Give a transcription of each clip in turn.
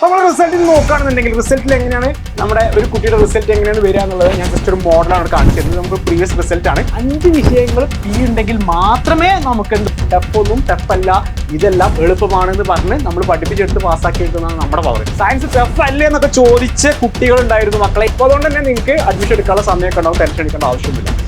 നമ്മൾ റിസൾട്ടിൽ നോക്കുകയാണെന്നുണ്ടെങ്കിൽ റിസൾട്ടിൽ എങ്ങനെയാണ്? നമ്മുടെ ഒരു കുട്ടിയുടെ റിസൾട്ട് എങ്ങനെയാണ് വരിക എന്നുള്ളത് ഞാൻ ജസ്റ്റ് ഒരു മോഡലാണ് കാണിച്ചിരുന്നത്. നമുക്ക് പ്രീവിയസ് റിസൾട്ട് ആണ്. അഞ്ച് വിഷയങ്ങൾ പി ഉണ്ടെങ്കിൽ മാത്രമേ നമുക്ക് ടഫ് ഒന്നും ടഫ് അല്ല. ഇതെല്ലാം എളുപ്പമാണെന്ന് പറഞ്ഞ് നമ്മൾ പഠിപ്പിച്ചെടുത്ത് പാസ്സാക്കി എടുക്കുന്നതാണ് നമ്മുടെ പവർ സയൻസ് ടഫ് അല്ലേ എന്നൊക്കെ ചോദിച്ച കുട്ടികളുണ്ടായിരുന്നു മക്കളെ. ഇപ്പോൾ അതുകൊണ്ട് തന്നെ നിങ്ങൾക്ക് അഡ്മിഷൻ എടുക്കാനുള്ള സമയമൊക്കെ ഉണ്ടാവും. ടെൻഷൻ എടുക്കേണ്ട ആവശ്യമൊന്നുമില്ല.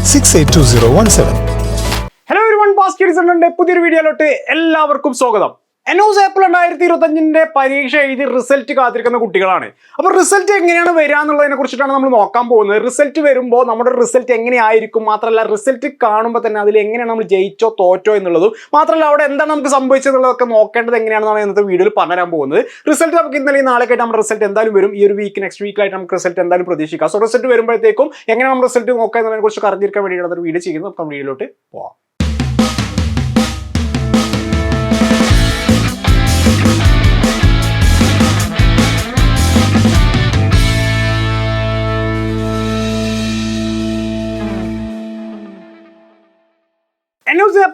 Office, G3104, JNIS, Kalur, Kochi, 682017. Hello ഒരു വൺ ബാസ്കറ്റ് പുതിയൊരു വീഡിയോയിലോട്ട് എല്ലാവർക്കും സ്വാഗതം എൻഒസ് ഏപ്രിൽ രണ്ടായിരത്തി ഇരുപത്തഞ്ചിന്റെ പരീക്ഷ എഴുതി റിസൾട്ട് കാത്തിരിക്കുന്ന കുട്ടികളാണ്. അപ്പോൾ റിസൾട്ട് എങ്ങനെയാണ് വരിക എന്നുള്ളതിനെ കുറിച്ചിട്ടാണ് നമ്മൾ നോക്കാൻ പോകുന്നത്. റിസൾട്ട് വരുമ്പോൾ നമ്മുടെ റിസൾട്ട് എങ്ങനെയായിരിക്കും? മാത്രമല്ല റിസൾട്ട് കാണുമ്പോൾ തന്നെ അതിൽ എങ്ങനെയാണ് നമ്മൾ ജയിച്ചോ തോറ്റോ എന്നുള്ളതും മാത്രമല്ല അവിടെ എന്താണ് നമുക്ക് സംഭവിച്ചതെന്നുള്ളതൊക്കെ നോക്കേണ്ടത് എങ്ങനെയാണെന്നാണ് ഇന്നത്തെ വീഡിയോയിൽ പറഞ്ഞുതരാൻ പോകുന്നത്. റിസൾട്ട് നമുക്ക് ഇന്നലെ നാളെ ആയിട്ട് നമ്മുടെ റിസൾട്ട് എന്തായാലും വരും. ഈ ഒരു വീക്ക് നെക്സ്റ്റ് വീക്കിലായിട്ട് നമുക്ക് റിസൾട്ട് എന്തായാലും പ്രതീക്ഷിക്കാം. സോ റിസൾട്ട് വരുമ്പോഴത്തേക്കും എങ്ങനെ നമ്മൾ റിസൾട്ട് നോക്കുക എന്നതിനെ കുറിച്ച് അറിഞ്ഞിരിക്കാൻ വേണ്ടിയിട്ടാണ് വീഡിയോ ചെയ്യുന്നത്. നമുക്ക് വീഡിയോയിലോട്ട് പോവാം.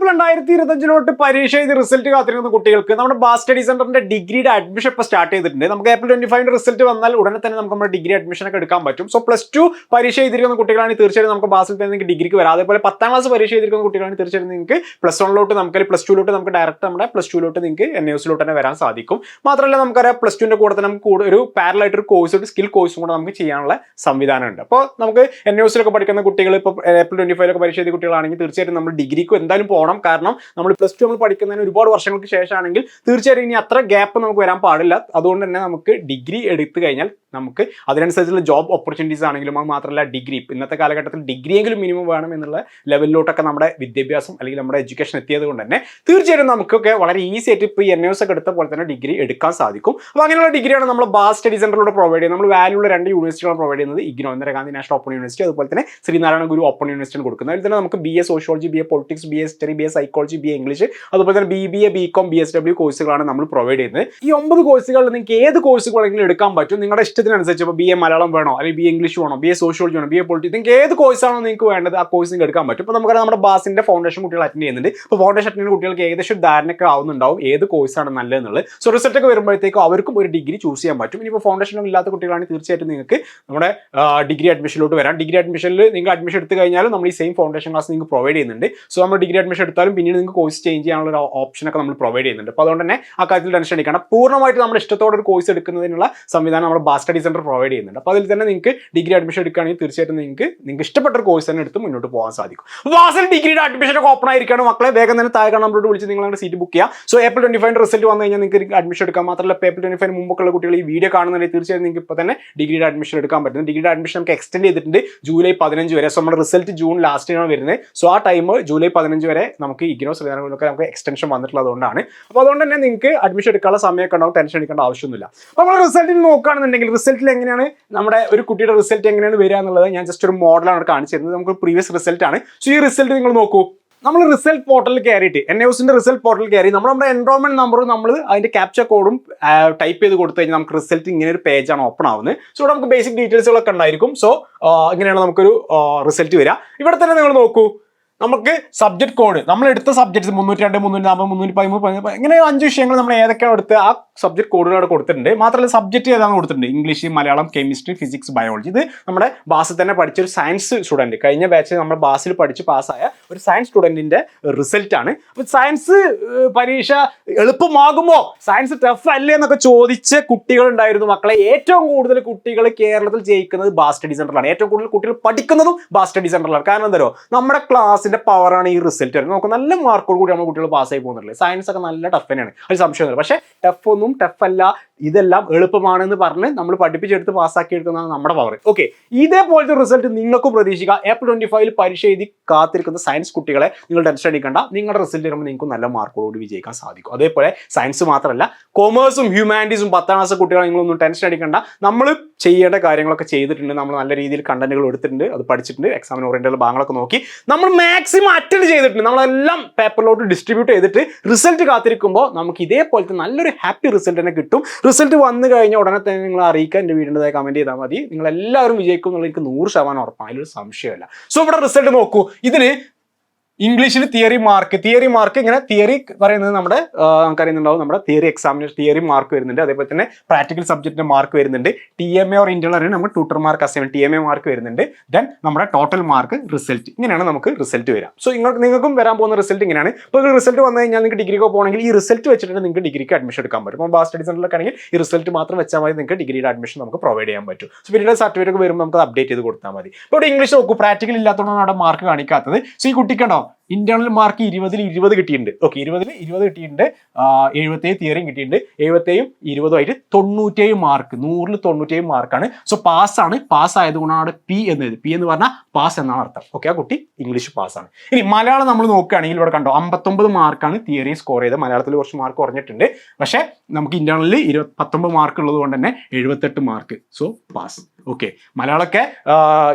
രണ്ടായിരത്തി ഇരുപത്തഞ്ചിലോട്ട് പരീക്ഷ ചെയ്ത് റിസൾട്ട് കാത്തിരിക്കുന്ന കുട്ടികൾക്ക് നമ്മുടെ ബാസ് സ്റ്റഡി സെന്ററിന്റെ ഡിഗ്രിയുടെ അഡ്മിഷൻ ഇപ്പോൾ സ്റ്റാർട്ട് ചെയ്തിട്ടുണ്ട്. നമുക്ക് ഏപ്രിൽ ട്വന്റി ഫൈവിന്റെ റിസൾട്ട് വന്നാൽ ഉടനെ തന്നെ നമുക്ക് നമ്മുടെ ഡിഗ്രി അഡ്മിഷൻ ഒക്കെ എടുക്കാൻ പറ്റും. സോ പ്ലസ് ടു പരീക്ഷ ചെയ്തിരിക്കുന്ന കുട്ടികളാണ് തീർച്ചയായും നമുക്ക് ബാസിൽ തന്നെ നിങ്ങൾക്ക് ഡിഗ്രിക്ക് വരാം. അതേപോലെ പത്താം ക്ലാസ് പരീക്ഷ ചെയ്തിരിക്കുന്ന കുട്ടികളാണ് തീർച്ചയായും നിങ്ങൾക്ക് പ്ലസ് വണ്ണിലോട്ട് നമുക്ക് പ്ലസ് ടുലോട്ട് നമുക്ക് ഡയറക്റ്റ് നമ്മുടെ പ്ലസ് ടുലോട്ട് നിങ്ങൾക്ക് എൻ എസിലോട്ട് തന്നെ വരാൻ സാധിക്കും. മാത്രമല്ല നമുക്കറിയാം പ്ലസ് ടുവിന്റെ കൂടെ തന്നെ നമുക്ക് ഒരു പാരലായിട്ട് ഒരു കോഴ്സ് ഒരു സ്കിൽ കോഴ്സും കൂടെ നമുക്ക് ചെയ്യാനുള്ള സംവിധാനമുണ്ട്. അപ്പോൾ നമുക്ക് എൻ എസിലൊക്കെ പഠിക്കുന്ന കുട്ടികൾ ഇപ്പോൾ ഏപ്രിൽ ട്വന്റി ഫൈവിലൊക്കെ പരീക്ഷ ചെയ്ത കുട്ടികളാണെങ്കിൽ തീർച്ചയായിട്ടും നമ്മൾ ഡിഗ്രിക്ക് എന്തായാലും പോകണം കാരണം നമ്മൾ പ്ലസ് ടു നമ്മൾ പഠിക്കുന്നതിന് ഒരുപാട് വർഷങ്ങൾക്ക് ശേഷമാണെങ്കിൽ തീർച്ചയായും ഇനി അത്ര ഗ്യാപ്പ് നമുക്ക് വരാൻ പാടില്ല. അതുകൊണ്ട് തന്നെ നമുക്ക് ഡിഗ്രി എടുത്തു കഴിഞ്ഞാൽ നമുക്ക് അതിനനുസരിച്ചുള്ള ജോബ് ഓപ്പർച്യൂണിറ്റീസ് ആണെങ്കിലും അത് മാത്രമല്ല ഡിഗ്രി ഇന്നത്തെ കാലഘട്ടത്തിൽ ഡിഗ്രിയെങ്കിലും മിനിമം വേണം എന്നുള്ള ലെവലിലോട്ടൊക്കെ നമ്മുടെ വിദ്യാഭ്യാസം അല്ലെങ്കിൽ നമ്മുടെ എഡ്യൂക്കേഷൻ എത്തിയത് കൊണ്ട് തന്നെ തീർച്ചയായും നമുക്കൊക്കെ വളരെ ഈസി ആയിട്ട് ഇപ്പോൾ എൻ എസ് ഒക്കെ എടുത്ത പോലെ തന്നെ ഡിഗ്രി എടുക്കാൻ സാധിക്കും. അപ്പോൾ അങ്ങനെയുള്ള ഡിഗ്രിയാണ് നമ്മൾ ബാസ് സ്റ്റഡി സെന്ററിലൂടെ പ്രൊവൈഡ് ചെയ്യുന്നത്. നമ്മൾ വാല്യൂ ഉള്ള രണ്ട് യൂണിവേഴ്സിറ്റികളാണ് പ്രൊവൈഡ് ചെയ്യുന്നത്. IGNOU Indira Gandhi national open university അതുപോലെ തന്നെ ശ്രീനാരായണ ഗുരു ഓപ്പൺ യൂണിവേഴ്സിറ്റിയാണ് കൊടുക്കുന്നത്. അതിൽ തന്നെ നമുക്ക് B A sociology B A politics B A history B A psychology B A English അതുപോലെ തന്നെ B B A B com B S W കോഴ്സുകളാണ് നമ്മൾ പ്രൊവൈഡ് ചെയ്യുന്നത്. ഈ ഒമ്പത് കോഴ്സുകളിൽ നിങ്ങൾക്ക് ഏത് കോഴ്സ് വേണമെങ്കിലും എടുക്കാൻ പറ്റും? നിങ്ങളുടെ ഇഷ്ടത്തിനനുസരിച്ച് ഇപ്പോൾ ബി എ മലയാളം വേണോ? അല്ലെങ്കിൽ ബി എ ഇംഗ്ലീഷ് വേണോ? ബി എ സോഷ്യോളജി വേണോ? ബി എ പൊളിറ്റി നിങ്ങൾക്ക് ഏത് കോഴ്സാണോ നിങ്ങൾക്ക് വേണ്ടത് ആ കോഴ്സ് എടുക്കാൻ പറ്റും. ഇപ്പോൾ നമുക്കറിയാം നമ്മുടെ ബാസിന്റെ ഫൗണ്ടേഷൻ കുട്ടികൾ അറ്റൻഡ് ചെയ്യുന്നുണ്ട്. ഇപ്പോൾ ഫൗണ്ടേഷൻ അറ്റൻഡ് കുട്ടികൾക്ക് ഏകദേശം ധാരണയൊക്കെ ആവുന്നുണ്ടാവും ഏത് കോഴ്സാണ് നല്ലതെന്നുള്ളത്. സോ റിസൾട്ട് ഒക്കെ വരുമ്പോഴത്തേക്കും അവർക്കും ഒരു ഡിഗ്രി ചൂസ് ചെയ്യാൻ പറ്റും. ഇനിയിപ്പോൾ ഫൗണ്ടേഷൻ ഇല്ലാത്ത കുട്ടികളാണ് തീർച്ചയായിട്ടും നിങ്ങൾക്ക് നമ്മുടെ ഡിഗ്രി അഡ്മിഷനിലോട്ട് വരാം. ഡിഗ്രി അഡ്മിഷനിൽ നിങ്ങൾ അഡ്മിഷൻ എടുത്തു കഴിഞ്ഞാലും നമ്മൾ ഈ സെയിം ഫൗണ്ടേഷൻ ക്ലാസ് നിങ്ങൾക്ക് പ്രൊവൈഡ് ചെയ്യുന്നുണ്ട്. സോ നമ്മൾ ഡിഗ്രി അഡ്മിഷൻ എടുത്താലും പിന്നീട് നിങ്ങൾക്ക് കോഴ്സ് ചേഞ്ച് ചെയ്യാനുള്ള ഒരു ഓപ്ഷനൊക്കെ നമ്മൾ പ്രൊവൈഡ് ചെയ്യുന്നുണ്ട്. അപ്പോൾ അതുകൊണ്ട് തന്നെ ആ കാര്യത്തിൽ ടെൻഷൻ അടിക്കണം പൂർണമായിട്ട് നമ്മുടെ ഇഷ്ടത്തോടെ ഒരു കോഴ്സ് എടുക്കുന്നതിനുള്ള സംവിധാനം നമ്മൾ ബാസ് സ്റ്റഡി സെന്റർ പ്രൊവൈഡ് ചെയ്യുന്നുണ്ട്. അപ്പോൾ അതിൽ തന്നെ നിങ്ങൾക്ക് ഡിഗ്രി അഡ്മിഷൻ എടുക്കുകയാണെങ്കിൽ തീർച്ചയായിട്ടും നിങ്ങൾക്ക് നിങ്ങൾക്ക് ഇഷ്ടപ്പെട്ട ഒരു കോഴ്സ് തന്നെ എടുത്ത് മുന്നോട്ട് പോകാൻ സാധിക്കും. വാസൽ ഡിഗ്രിയുടെ അഡ്മിഷൻ ഒക്കെ ഓപ്പൺ ആയിരിക്കുകയാണ്. മക്കളെ വേഗം തന്നെ താഴെ നമ്മളോട് വിളിച്ച് നിങ്ങളുടെ സീറ്റ് ബുക്ക് ചെയ്യുക so April twenty five result വന്നു കഴിഞ്ഞാൽ നിങ്ങൾക്ക് അഡ്മിഷൻ എടുക്കാൻ മാത്രമല്ല ഏപ്രിൽ ട്വന്റി ഫൈവ് മുമ്പൊക്കെയുള്ള കുട്ടികൾ ഈ വീഡിയോ കാണുന്നുണ്ടെങ്കിൽ തീർച്ചയായിട്ടും നിങ്ങൾക്ക് ഇപ്പോൾ തന്നെ ഡിഗ്രിയുടെ അഡ്മിഷൻ എടുക്കാൻ പറ്റും. ഡിഗ്രിയുടെ അഡ്മിഷൻ നമുക്ക് എക്സ്റ്റെൻഡ് ചെയ്തിട്ടുണ്ട് ജൂലൈ പതിനഞ്ച് വരെ. സോ നമ്മുടെ റിസൾട്ട് ജൂൺ ലാസ്റ്റിനാണ് വരുന്നത്. സോ ആ ടൈം ജൂലൈ പതിനഞ്ച് വരെ നമുക്ക് ഇഗ്നോ സംവിധാനങ്ങളിലൊക്കെ നമുക്ക് എക്സ്റ്റൻഷൻ വന്നിട്ടുള്ളതുകൊണ്ടാണ് അപ്പോൾ അതുകൊണ്ട് തന്നെ നിങ്ങൾക്ക് അഡ്മിഷൻ എടുക്കാനുള്ള സമയമൊക്കെ ഉണ്ടാവും ടെൻഷൻ എടുക്കേണ്ട ആവശ്യമൊന്നുമില്ല. അപ്പോൾ നമ്മൾ റിസൾട്ടിൽ നോക്കുകയാണെന്നുണ്ടെങ്കിൽ റിസൾട്ടിൽ എങ്ങനെയാണ് നമ്മുടെ ഒരു കുട്ടിയുടെ റിസൾട്ട് എങ്ങനെയാണ് വരിക എന്നുള്ളത് ഞാൻ ജസ്റ്റ് ഒരു മോഡലാണ് കാണിച്ചിരുന്നത്. നമുക്ക് പ്രീവിയസ് റിസൾട്ടാണ് സോ ഈ റിസൾട്ട് നിങ്ങൾ നോക്കൂ. നമ്മൾ റിസൾട്ട് പോർട്ടലിൽ കയറിയിട്ട് എൻ ന്യൂസിന്റെ റിസൾട്ട് പോർട്ടലിൽ കയറി നമ്മൾ നമ്മുടെ എൻറോൾമെന്റ് നമ്പറും നമ്മൾ അതിന്റെ ക്യാപ്ചർ കോഡും ടൈപ്പ് ചെയ്ത് കൊടുത്തു കഴിഞ്ഞാൽ നമുക്ക് റിസൾട്ട് ഇങ്ങനെ ഒരു പേജാണ് ഓപ്പൺ ആവുന്നത്. സോ ഇവിടെ നമുക്ക് ബേസിക് ഡീറ്റെയിൽസുകളൊക്കെ ഉണ്ടായിരിക്കും. സോ ഇങ്ങനെയാണ് നമുക്കൊരു റിസൾട്ട് വരിക. ഇവിടെ തന്നെ നിങ്ങൾ നോക്കൂ. നമുക്ക് സബ്ജക്ട് കോഡ് നമ്മൾ എടുത്ത സബ്ജക്ട്സ് മുന്നൂറ്റി രണ്ട് മുന്നൂറ്റി നാൽപ്പത് മുന്നൂറ്റി പതിമൂന്ന് ഇങ്ങനെ അഞ്ച് വിഷയങ്ങൾ നമ്മൾ ഏതൊക്കെയാണ് എടുത്ത് ആ സബ്ജക്ട് കോഡുകൾ അവിടെ കൊടുത്തിട്ടുണ്ട്. മാത്രമല്ല സബ്ജക്ട് ഏതാണ് കൊടുത്തിട്ടുണ്ട്? English Malayalam chemistry physics biology ഇത് നമ്മുടെ ബാസിൽ തന്നെ പഠിച്ച ഒരു സയൻസ് സ്റ്റുഡന്റ് കഴിഞ്ഞ ബാച്ചിൽ നമ്മൾ ബാസിൽ പഠിച്ച് പാസ്സായ ഒരു സയൻസ് സ്റ്റുഡന്റിന്റെ റിസൾട്ടാണ് ആണ്. അപ്പൊ സയൻസ് പരീക്ഷ എളുപ്പമാകുമോ? സയൻസ് ടഫ് അല്ലേ എന്നൊക്കെ ചോദിച്ച കുട്ടികളുണ്ടായിരുന്നു. മക്കളെ ഏറ്റവും കൂടുതൽ കുട്ടികൾ കേരളത്തിൽ ജയിക്കുന്നത് ബാസ് സ്റ്റഡി സെന്ററിലാണ് ഏറ്റവും കൂടുതൽ കുട്ടികൾ പഠിക്കുന്നതും ബാസ് സ്റ്റഡി സെന്ററിലാണ് കാരണം എന്തോ നമ്മുടെ ക്ലാസ്സിന്റെ പവറാണ് ഈ റിസൾട്ട് വരുന്നത്. നമുക്ക് നല്ല മാർക്കോട് കൂടി നമ്മൾ കുട്ടികൾ പാസ്സായി പോകുന്നുള്ളൂ സയൻസ് ഒക്കെ നല്ല ടഫ് തന്നെയാണ്. ഒരു സംശയമൊന്നുമില്ല പക്ഷേ ടഫ് ഒന്നും ടഫ് അല്ല. ഇതെല്ലാം എളുപ്പമാണെന്ന് പറഞ്ഞ് നമ്മൾ പഠിപ്പിച്ചെടുത്ത് പാസ്സാക്കി എടുക്കുന്നതാണ് നമ്മുടെ പവർ ഓക്കെ ഇതേപോലത്തെ റിസൾട്ട് നിങ്ങൾക്കും പ്രതീക്ഷിക്കാം. ഏപ്രിൽ ട്വന്റി ഫൈവിൽ പരീക്ഷ എഴുതി കാത്തിരിക്കുന്ന സയൻസ് കുട്ടികളെ നിങ്ങൾ ടെൻഷൻ അടിക്കണ്ട. നിങ്ങളുടെ റിസൾട്ട് വരുമ്പോൾ നിങ്ങൾക്ക് നല്ല മാർക്കോടുകൂടി വിജയിക്കാൻ സാധിക്കും. അതേപോലെ സയൻസ് മാത്രമല്ല കോമേഴ്സും ഹ്യൂമാനിറ്റീസും പത്താം ക്ലാസ് കുട്ടികളെ നിങ്ങളൊന്നും ടെൻഷൻ അടിക്കണ്ട. നമ്മൾ ചെയ്യേണ്ട കാര്യങ്ങളൊക്കെ ചെയ്തിട്ടുണ്ട്. നമ്മൾ നല്ല രീതിയിൽ കണ്ടന്റുകൾ എടുത്തിട്ടുണ്ട്. അത് പഠിച്ചിട്ടുണ്ട്. എക്സാമിന് ഓറിയന്റൽ ഭാഗങ്ങളൊക്കെ നോക്കി. നമ്മൾ മാക്സിമം അറ്റൻഡ് ചെയ്തിട്ടുണ്ട്. നമ്മളെല്ലാം പേപ്പറിലോട്ട് ഡിസ്ട്രിബ്യൂട്ട് ചെയ്തിട്ട് റിസൾട്ട് കാത്തിരിക്കുമ്പോൾ നമുക്ക് ഇതേപോലത്തെ നല്ലൊരു ഹാപ്പി റിസൾട്ട് തന്നെ കിട്ടും. റിസൾട്ട് വന്നു കഴിഞ്ഞാൽ ഉടനെ തന്നെ നിങ്ങൾ അറിയിക്കാൻ എന്റെ വീടിന്റെതായ കമന്റ് ചെയ്താൽ മതി. നിങ്ങൾ എല്ലാവരും വിജയിക്കും എന്നുള്ള എനിക്ക് നൂറ് ശതമാനം ഉറപ്പാണ്. അതിലൊരു സംശയമില്ല സോ ഇവിടെ റിസൾട്ട് നോക്കൂ. ഇതിന് ഇംഗ്ലീഷിൽ തിയറി മാർക്ക് തിയറി മാർക്ക് ഇങ്ങനെ തിയറി പറയുന്നത് നമ്മുടെ നമുക്കറിയുന്നുണ്ടാവും. നമ്മുടെ തിയറി എക്സാമിന് തിയറി മാർക്ക് വരുന്നുണ്ട്. അതേപോലെ തന്നെ പ്രാക്ടിക്കൽ സബ്ജക്റ്റിന്റെ മാർക്ക് വരുന്നുണ്ട്. T M A or internal അറിയാൻ നമുക്ക് tutor mark assignment T M A mark വരുന്നുണ്ട്. ദെൻ നമ്മുടെ ടോട്ടൽ മാർക്ക് റിസൾട്ട് ഇങ്ങനെയാണ് നമുക്ക് റിസൾട്ട് വരാം. സോ നിങ്ങൾക്ക് നിങ്ങൾക്കും വരാൻ പോകുന്ന റിസൾട്ട് ഇങ്ങനെയാണ്. ഇപ്പോൾ റിസൾട്ട് വന്നു കഴിഞ്ഞാൽ നിങ്ങൾക്ക് ഡിഗ്രിക്ക് പോകണമെങ്കിൽ ഈ റിസൾട്ട് വെച്ചിട്ട് നിങ്ങൾക്ക് ഡിഗ്രിക്ക് അഡ്മിഷൻ എടുക്കാൻ പറ്റും. അപ്പോൾ ബാസ് സ്റ്റഡി സെന്ററിലൊക്കെ ആണെങ്കിൽ ഈ റിസൾട്ട് മാത്രം വെച്ചാൽ മതി. നിങ്ങൾക്ക് ഡിഗ്രിയുടെ അഡ്മിഷൻ നമുക്ക് പ്രൊവൈഡ് ചെയ്യാൻ പറ്റും. സോ പിന്നീട് സർട്ടിഫിക്കറ്റ് വരുമ്പോൾ നമുക്ക് അപ്ഡേറ്റ് ചെയ്ത് കൊടുത്താൽ മതി. ഇപ്പോൾ ഇവിടെ ഇംഗ്ലീഷ് നോക്കൂ. പ്രാക്ടിക്കൽ ഇല്ലാത്തതുകൊണ്ടാണ് അവിടെ മാർക്ക് കാണിക്കാത്തത്. സോ ഈ കുട്ടിക്കുണ്ടോ all. ഇന്റേണൽ മാർക്ക് ഇരുപതിൽ ഇരുപത് കിട്ടിയിട്ടുണ്ട്. ഓക്കെ ഇരുപതിൽ ഇരുപത് കിട്ടിയിട്ടുണ്ട്. എഴുപത്തേഴ് തിയറിയും കിട്ടിയിട്ടുണ്ട്. എഴുപത്തേഴും ഇരുപതുമായിട്ട് തൊണ്ണൂറ്റേഴ് മാർക്ക് നൂറിൽ തൊണ്ണൂറ്റേഴ് മാർക്കാണ്. സോ പാസ്സാണ് പാസ് ആയതുകൊണ്ടാണ് പി എഴുതി പി എന്ന് പറഞ്ഞാൽ പാസ് എന്നാണ് അർത്ഥം. ഓക്കെ ആ കുട്ടി ഇംഗ്ലീഷ് പാസ്സാണ് ഇനി മലയാളം നമ്മൾ നോക്കുകയാണെങ്കിൽ ഇവിടെ കണ്ടോ അമ്പത്തൊമ്പത് മാർക്കാണ് തിയറി സ്കോർ ചെയ്തത്. മലയാളത്തിൽ കുറച്ച് മാർക്ക് കുറഞ്ഞിട്ടുണ്ട്. പക്ഷേ നമുക്ക് ഇന്റേണലിൽ ഇരുപത് പത്തൊമ്പത് മാർക്ക് ഉള്ളത് കൊണ്ട് തന്നെ എഴുപത്തെട്ട് മാർക്ക് സോ പാസ് ഓക്കെ മലയാളമൊക്കെ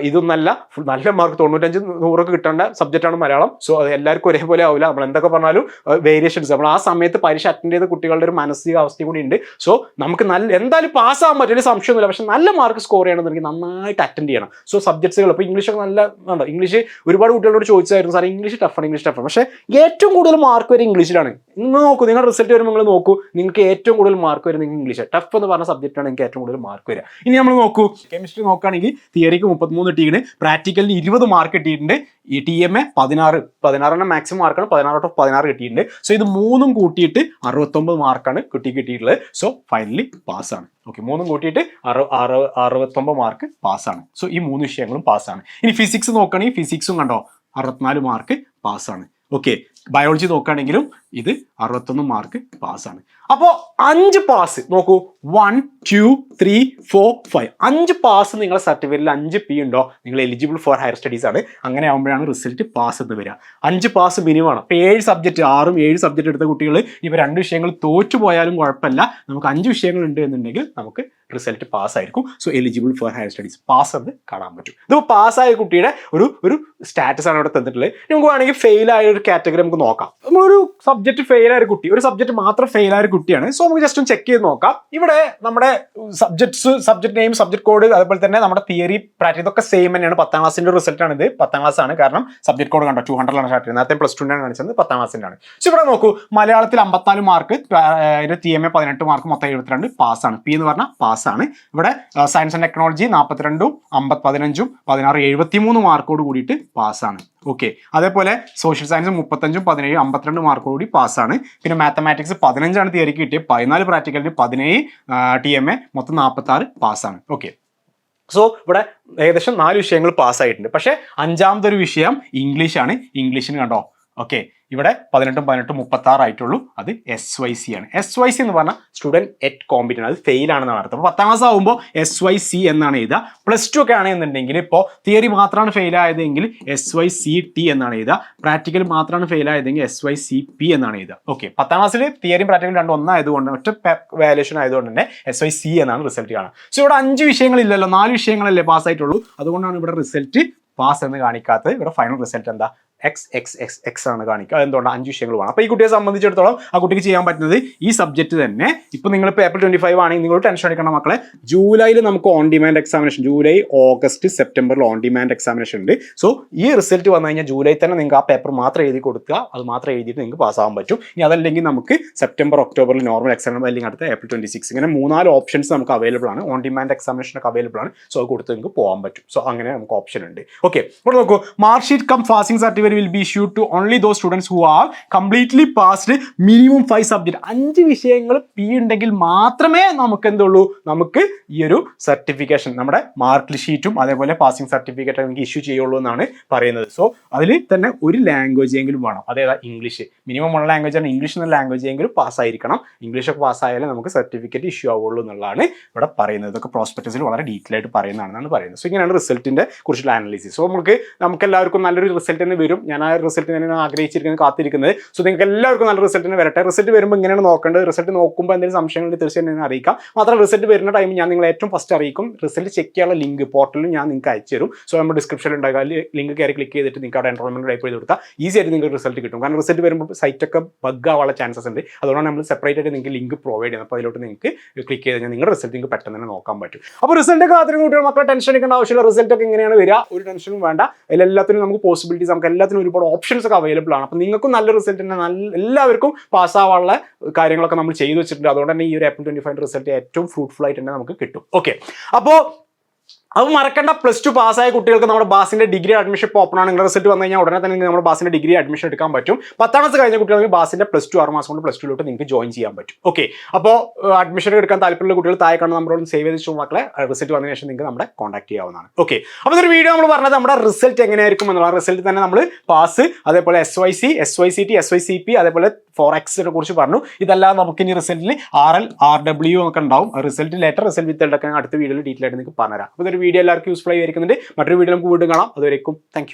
ഇതൊന്നല്ല. നല്ല മാർക്ക് തൊണ്ണൂറ്റഞ്ച് നൂറൊക്കെ കിട്ടേണ്ട സബ്ജക്റ്റാണ് മലയാളം. സോ അത് എല്ലാവർക്കും ഒരേപോലെ ആവില്ല നമ്മൾ എന്തൊക്കെ പറഞ്ഞാലും വേരിയേഷൻസ് നമ്മൾ ആ സമയത്ത് പരീക്ഷ അറ്റൻഡ് ചെയ്ത കുട്ടികളുടെ ഒരു മാനസിക അവസ്ഥയും കൂടി ഉണ്ട്. സോ നമുക്ക് നല്ല എന്തായാലും പാസ്സാകാൻ പറ്റില്ല സംശയമൊന്നുമില്ല. പക്ഷെ നല്ല മാർക്ക് സ്കോർ ചെയ്യണമെന്നുണ്ടെങ്കിൽ നന്നായിട്ട് അറ്റൻഡ് ചെയ്യണം. സോ സബ്ജക്ട്സുകൾ ഇപ്പോൾ ഇംഗ്ലീഷൊക്കെ നല്ല ഉണ്ടോ ഇംഗ്ലീഷ് ഒരുപാട് കുട്ടികളോട് ചോദിച്ചായിരുന്നു സാർ ഇംഗ്ലീഷ് ടഫാണ് ഇംഗ്ലീഷ് ടഫാണ് പക്ഷേ ഏറ്റവും കൂടുതൽ മാർക്ക് വരെ ഇംഗ്ലീഷിലാണ് നിങ്ങൾ നോക്കൂ നിങ്ങളുടെ റിസൾട്ട് വരുമ്പോൾ നിങ്ങൾ നോക്കൂ നിങ്ങൾക്ക് ഏറ്റവും കൂടുതൽ മാർക്ക് വരുന്നത് ഇംഗ്ലീഷ് ടഫ് എന്ന് പറഞ്ഞ സബ്ജക്റ്റാണ് എനിക്ക് ഏറ്റവും കൂടുതൽ മാർക്ക് വരിക. ഇനി നമ്മൾ നോക്കൂ കെമിസ്ട്രി നോക്കുകയാണെങ്കിൽ തിയറിക്ക് മുപ്പത്തിമൂന്ന് കിട്ടിയിട്ടുണ്ട് പ്രാക്ടിക്കലിന് ഇരുപത് മാർക്ക് കിട്ടിയിട്ടുണ്ട്. ഈ ടി എം എ പതിനാറ് പതിനാറെണ്ണം മാക്സിമം മാർക്കാണ് പതിനാറ് ഔട്ട് ഓഫ് പതിനാറ് കിട്ടിയിട്ടുണ്ട്. സോ ഇത് മൂന്നും കൂട്ടിയിട്ട് അറുപത്തൊമ്പത് മാർക്കാണ് കിട്ടി കിട്ടിയിട്ടുള്ളത്. സോ ഫൈനലി പാസ്സാണ് ഓക്കെ മൂന്നും കൂട്ടിയിട്ട് അറു അറു അറുപത്തൊമ്പത് മാർക്ക് പാസ്സാണ് സോ ഈ മൂന്ന് വിഷയങ്ങളും പാസ്സാണ് ഇനി ഫിസിക്സ് നോക്കുകയാണെങ്കിൽ ഫിസിക്സും കണ്ടോ? അറുപത്തിനാല് മാർക്ക് പാസ്സാണ് ഓക്കെ ബയോളജി നോക്കുകയാണെങ്കിലും ഇത് അറുപത്തൊന്ന് മാർക്ക് പാസ്സാണ് അപ്പോൾ അഞ്ച് പാസ് നോക്കൂ. One two three four five അഞ്ച് പാസ് നിങ്ങളുടെ സർട്ടിഫിക്കറ്റിൽ അഞ്ച് പി ഉണ്ടോ? നിങ്ങൾ എലിജിബിൾ ഫോർ ഹയർ സ്റ്റഡീസ് ആണ്. അങ്ങനെ ആകുമ്പോഴാണ് റിസൾട്ട് പാസ് എന്ന് വരിക. അഞ്ച് പാസ് മിനിമം ആണ്. അപ്പോൾ ഏഴ് സബ്ജക്റ്റ് ആറും ഏഴ് സബ്ജക്റ്റ് എടുത്ത കുട്ടികൾ ഇപ്പോൾ രണ്ട് വിഷയങ്ങൾ തോറ്റു പോയാലും കുഴപ്പമില്ല. നമുക്ക് അഞ്ച് വിഷയങ്ങൾ ഉണ്ട് എന്നുണ്ടെങ്കിൽ നമുക്ക് റിസൾട്ട് പാസ് ആയിരിക്കും. So eligible for higher studies pass എന്ന് കാണാൻ പറ്റും. ഇതിപ്പോൾ പാസ്സായ കുട്ടിയുടെ ഒരു ഒരു സ്റ്റാറ്റസ് ആണ് ഇവിടെ തന്നിട്ടുള്ളത്. നമുക്ക് വേണമെങ്കിൽ ഫെയിൽ ആയ ഒരു കാറ്റഗറി നമുക്ക് നോക്കാം. നമ്മളൊരു സബ്ജക്റ്റ് ഫെയിൽ ആയ കുട്ടി ഒരു സബ്ജക്ട് മാത്രം ഫെയിൽ ആയ കുട്ടിയാണ്. സോ നമുക്ക് ജസ്റ്റ് ഒന്ന് ചെക്ക് ചെയ്ത് നോക്കാം. ഇവിടെ നമ്മുടെ subjects subject name subject code അതുപോലെ തന്നെ നമ്മുടെ തിയറി പ്രാക്ടീസ് ഒക്കെ സെയിം തന്നെയാണ്. പത്താം ക്ലാസ്സിന്റെ റിസൾട്ട് ആണ് ഇത് പത്താം ക്ലാസ് ആണ്. കാരണം സബ്ജക്ട് കോഡ് കണ്ടോ? ടു ആണ് സ്റ്റാർട്ട് ചെയ്യുന്നത്. നേരത്തെ പ്ലസ് ആണ് കാണിച്ചത്. പത്താം ക്ലാസ്സിന്റെ ആണ്. സോ ഇവിടെ നോക്കൂ. മലയാളത്തിൽ അമ്പത്തിനാല് മാർക്ക് ടി എം എ പതിനെട്ട് മാർക്ക് മൊത്തം എഴുപത്തിരണ്ട് പാസ്സാണ് പി എന്ന് പറഞ്ഞാൽ പാസ്സാണ് ഇവിടെ സയൻസ് ആൻഡ് ടെക്നോളജി നാൽപ്പത്തിരണ്ടും അമ്പത് പതിനഞ്ചും പതിനാറ് എഴുപത്തിമൂന്ന് മാർക്കോട് കൂടിയിട്ട് പാസ്സാണ് ഓക്കെ അതേപോലെ സോഷ്യൽ സയൻസ് മുപ്പത്തഞ്ചും പതിനേഴ് അമ്പത്തിരണ്ട് മാർക്കോടുകൂടി പാസ്സാണ് പിന്നെ മാത്തമാറ്റിക്സ് പതിനഞ്ചാണ് തിയറിക്ക് കിട്ടിയത്. പതിനാല് പ്രാക്ടിക്കലിന് പതിനേഴ് ടി എം എ മൊത്തം നാൽപ്പത്തി ആറ് പാസ്സാണ് ഓക്കെ സോ ഇവിടെ ഏകദേശം നാല് വിഷയങ്ങൾ പാസ്സായിട്ടുണ്ട് പക്ഷേ അഞ്ചാമത്തെ ഒരു വിഷയം ഇംഗ്ലീഷാണ് ഇംഗ്ലീഷിന് കണ്ടോ? ഓക്കെ ഇവിടെ പതിനെട്ടും പതിനെട്ടും മുപ്പത്തി ആറ് ആയിട്ടുള്ളൂ അത് എസ് വൈ സി ആണ്. എസ് വൈ സി എന്ന് പറഞ്ഞാൽ സ്റ്റുഡന്റ് എറ്റ് കോമ്പിറ്റൻ അത് ഫെയിൽ ആണെന്നാണ് അർത്ഥം. അപ്പോൾ പത്താം ക്ലാസ് ആകുമ്പോൾ എസ് വൈ സി എന്നാണ് എഴുതുക. പ്ലസ് ടു ഒക്കെ ആണെന്നുണ്ടെങ്കിൽ ഇപ്പോൾ തിയറി മാത്രമാണ് ഫെയിൽ ആയതെങ്കിൽ എസ് വൈ സി ടി എന്നാണ് എഴുതുക. പ്രാക്ടിക്കൽ മാത്രമാണ് ഫെയിൽ ആയതെങ്കിൽ എസ് വൈ സി പി എന്നാണ് എഴുതുക. ഓക്കെ പത്താം ക്ലാസ്സിൽ തിയറിയും പ്രാക്ടിക്കലും രണ്ടും ഒന്നായതുകൊണ്ട് ഒറ്റ വാല്യൂഷൻ ആയതുകൊണ്ട് തന്നെ എസ് വൈ സി എന്നാണ് റിസൾട്ട് കാണുക. സോ ഇവിടെ അഞ്ച് വിഷയങ്ങളില്ലല്ലോ നാല് വിഷയങ്ങളല്ലേ പാസ് ആയിട്ടുള്ളൂ. അതുകൊണ്ടാണ് ഇവിടെ റിസൾട്ട് പാസ് എന്ന് കാണിക്കാത്തത്. ഇവിടെ ഫൈനൽ റിസൾട്ട് എന്താ? എക്സ് എക്സ് എക്സ് എക്സ് ആണ് കാണിക്കുക. അതെന്തുകൊണ്ടാണ് അഞ്ച് വിഷയങ്ങൾ വേണം. അപ്പോൾ ഈ കുട്ടിയെ സംബന്ധിച്ചിടത്തോളം ആ കുട്ടിക്ക് ചെയ്യാൻ പറ്റുന്നത് ഈ സബ്ജക്റ്റ് തന്നെ. ഇപ്പോൾ നിങ്ങൾ ഇപ്പോൾ ഏപ്രിൽ ട്വന്റി ഫൈവ് ആണെങ്കിൽ നിങ്ങൾ ടെൻഷൻ അടിക്കണം മക്കളെ. ജൂലൈയിൽ നമുക്ക് on demand examination July August സെപ്റ്റംബറിൽ ഓൺ ഡിമാൻഡ് എക്സാമിനേഷൻ ഉണ്ട്. സോ ഈ റിസൾട്ട് വന്നു കഴിഞ്ഞാൽ ജൂലൈ തന്നെ നിങ്ങൾക്ക് ആ പേപ്പർ മാത്രം എഴുതി കൊടുക്കുക. അത് മാത്രം എഴുതിയിട്ട് നിങ്ങൾക്ക് പാസ്സാകാൻ പറ്റും. ഇനി അതല്ലെങ്കിൽ നമുക്ക് സെപ്റ്റംബർ ഒക്ടോബറിൽ നോർമൽ എക്സാം അല്ലെങ്കിൽ അടുത്ത ഏപ്രിൽ ട്വന്റി സിക്സ് ഇങ്ങനെ മൂന്നാൽ ഓപ്ഷൻസ് നമുക്ക് അവൈലബിൾ ആണ്. ഓൺ ഡിമാൻഡ് എക്സാമിനേഷൻ ഒക്കെ അവൈലബിൾ ആണ്. സോ അത് കൊടുത്ത് നിങ്ങൾക്ക് പോകാൻ പറ്റും. സോ അങ്ങനെ നമുക്ക് ഓപ്ഷൻ ഉണ്ട്. ഓക്കെ ഇവിടെ നോക്കൂ. Mark sheet cum passing certificate certificate will be issue to only those students who are completely passed minimum five subject അഞ്ച് വിഷയങ്ങൾ പി ഉണ്ടെങ്കിൽ മാത്രമേ നമുക്ക് എന്തുള്ളൂ? നമുക്ക് ഈ ഒരു സർട്ടിഫിക്കേഷൻ നമ്മുടെ മാർക്ക് ഷീറ്റും അതേപോലെ പാസിംഗ് സർട്ടിഫിക്കറ്റ് നമുക്ക് ഇഷ്യൂ ചെയ്യുള്ളൂ എന്നാണ് പറയുന്നത്. സോ അതിൽ തന്നെ ഒരു ലാംഗ്വേജ് എങ്കിലും വേണം. അതേതാ ഇംഗ്ലീഷ് മിനിമം ഉള്ള ലാംഗ്വേജ് ആണ് ഇംഗ്ലീഷ് എന്ന ലാംഗ്വേജ് എങ്കിലും പാസ്സായിരിക്കണം ഇംഗ്ലീഷൊക്കെ പാസ്സായാലേ നമുക്ക് സർട്ടിഫിക്കറ്റ് ഇഷ്യൂ ആവുള്ളൂ എന്നുള്ളതാണ് ഇവിടെ പറയുന്നത്. ഇതൊക്കെ പ്രോസ്പെക്ടസിൽ വളരെ ഡീറ്റെയിൽ ആയിട്ട് പറയുന്നതാണെന്നാണ് പറയുന്നത്. സോ ഇങ്ങനെയാണ് റിസൾട്ടിന്റെ കുറിച്ചുള്ള അനാലിസിസ് സോ നമുക്ക് നമുക്ക് എല്ലാവർക്കും നല്ലൊരു റിസൾട്ട് തന്നെ വരും. ഞാൻ ആ റിസൾട്ട് ഞാൻ ആഗ്രഹിച്ചിരിക്കുന്നത് കാത്തിരിക്കുന്നത്. സോ നിങ്ങൾക്ക് എല്ലാവർക്കും നല്ല റിസൾട്ട് തന്നെ വരട്ടെ. റിസൾട്ട് വരുമ്പോൾ ഇങ്ങനെയാണ് നോക്കേണ്ടത്. റിസൾട്ട് നോക്കുമ്പോൾ എന്തെങ്കിലും സംശയങ്ങളുണ്ടെങ്കിൽ തീർച്ചയായും എന്നെ അറിയിക്കാം. മാത്രം റിസൾട്ട് വരുന്ന ടൈം ഞാൻ നിങ്ങളെ ഏറ്റവും ഫസ്റ്റ് അറിയിക്കും. റിസൾട്ട് ചെക്ക് ചെയ്യാനുള്ള ലിങ്ക് പോർട്ടലിൽ ഞാൻ നിങ്ങൾക്ക് അയച്ചു തരും. സോ നമ്മുടെ ഡിസ്ക്രിപ്ഷനിൽ ഉണ്ടാകുക ലിങ്ക് കയറി ക്ലിക്ക് ചെയ്തിട്ട് നിങ്ങൾക്ക് അവിടെ എൻറോൾമെന്റ് ടൈപ്പ് ചെയ്ത് കൊടുത്താൽ ഈസി ആയിട്ട് നിങ്ങൾക്ക് റിസൾട്ട് കിട്ടും. കാരണം റിസൾട്ട് വരുമ്പോൾ സൈറ്റ് ഒക്കെ ബഗ് ആവാനുള്ള ചാൻസസ് ഉണ്ട്. അതുകൊണ്ടാണ് നമ്മൾ സെപ്പറേറ്റ് ആയിട്ട് നിങ്ങൾക്ക് ലിങ്ക് പ്രൊവൈഡ് ചെയ്യുന്നത്. അപ്പോൾ അതിലോട്ട് നിങ്ങൾക്ക് ക്ലിക്ക് ചെയ്ത് കഴിഞ്ഞാൽ നിങ്ങളുടെ റിസൾട്ട് നിങ്ങൾക്ക് പെട്ടെന്ന് തന്നെ നോക്കാൻ പറ്റും. അപ്പോൾ റിസൾട്ട് ഒക്കെ കാത്തിരി കുട്ടികൾ മക്കളെ ടെൻഷൻ എടുക്കേണ്ട ആവശ്യമില്ല. റിസൾട്ട് ഒക്കെ എങ്ങനെയാണ് വരിക. ഒരു ടെൻഷനും വേണ്ട. അതിലെല്ലാത്തിനും നമുക്ക് പോസിബിലിറ്റീസ് നമുക്ക് എല്ലാത്തിനും ഒരുപാട് ഓപ്ഷൻസ് ഒക്കെ അവൈലബിൾ ആണ്. അപ്പം നിങ്ങൾക്കും നല്ല റിസൾട്ട് തന്നെ നല്ല എല്ലാവർക്കും പാസ്സാവാനുള്ള കാര്യങ്ങളൊക്കെ നമ്മൾ ചെയ്തു വെച്ചിട്ടുണ്ട്. അതുകൊണ്ട് തന്നെ ഈ ഒരു ഏപ്രിൽ ട്വന്റി ഫൈവ് റിസൾട്ട് ഏറ്റവും ഫ്രൂട്ട്ഫുൾ ആയിട്ട് തന്നെ നമുക്ക് കിട്ടും. ഓക്കെ അപ്പോൾ അത് മറക്കേണ്ട. പ്ലസ് ടു പാസ്സായ കുട്ടികൾക്ക് നമ്മുടെ ബാസിന്റെ ഡിഗ്രി അഡ്മിഷൻ ഇപ്പോൾ ഓപ്പൺ ആണ്. നിങ്ങളുടെ റിസൾട്ട് വന്നു കഴിഞ്ഞാൽ ഉടനെ തന്നെ നമ്മുടെ ബാസിന്റെ ഡിഗ്രി അഡ്മിഷൻ എടുക്കാൻ പറ്റും. പത്താം ക്ലാസ് കഴിഞ്ഞ കുട്ടികൾക്ക് ബാസിന്റെ പ്ലസ് ടു ആറ് മാസം കൊണ്ട് പ്ലസ് ടുയിലോട്ട് നിങ്ങൾക്ക് ജോയിൻ ചെയ്യാൻ പറ്റും. ഓക്കെ അപ്പോൾ അഡ്മിഷൻ എടുക്കാൻ താല്പര്യമുള്ള കുട്ടികൾ താഴെ കാണുന്ന നമ്മളോട് സേവ് ചെയ്ത് വെച്ചു മക്കളെ റിസൾട്ട് വന്നതിന് ശേഷം നിങ്ങൾക്ക് നമ്മുടെ കോൺടാക്ട് ചെയ്യാവുന്നതാണ്. ഓക്കെ അപ്പോൾ ഇതൊരു വീഡിയോ നമ്മൾ പറഞ്ഞത് നമ്മുടെ റിസൾട്ട് എങ്ങനെയായിരിക്കും എന്നുള്ള റിസൾട്ട് തന്നെ നമ്മൾ പാസ് അതേപോലെ S Y C S Y C T S Y C P അതേപോലെ ഫോർ എക്സിനെ കുറിച്ച് പറഞ്ഞു. ഇതെല്ലാം നമുക്ക് ഇനി റിസൾട്ടിൽ ആർ എൽ ആർ ഡബ്ല്യു ഒക്കെ ഉണ്ടാവും. റിസൾട്ട് ലെറ്റർ റിസൾട്ട് വിത്ത് എടുക്കാൻ അടുത്ത വീഡിയോയിൽ ഡീറ്റെയിൽ ആയിട്ട് നിങ്ങൾക്ക് പറഞ്ഞുതരാം. അപ്പോൾ ഇതൊരു വീഡിയോ എല്ലാവർക്കും യൂസ്ഫുൾ ആയിരിക്കുന്നുണ്ട് മറ്റൊരു വീഡിയോ നമുക്ക് വീണ്ടും കാണാം. അതുവരേക്കും താങ്ക്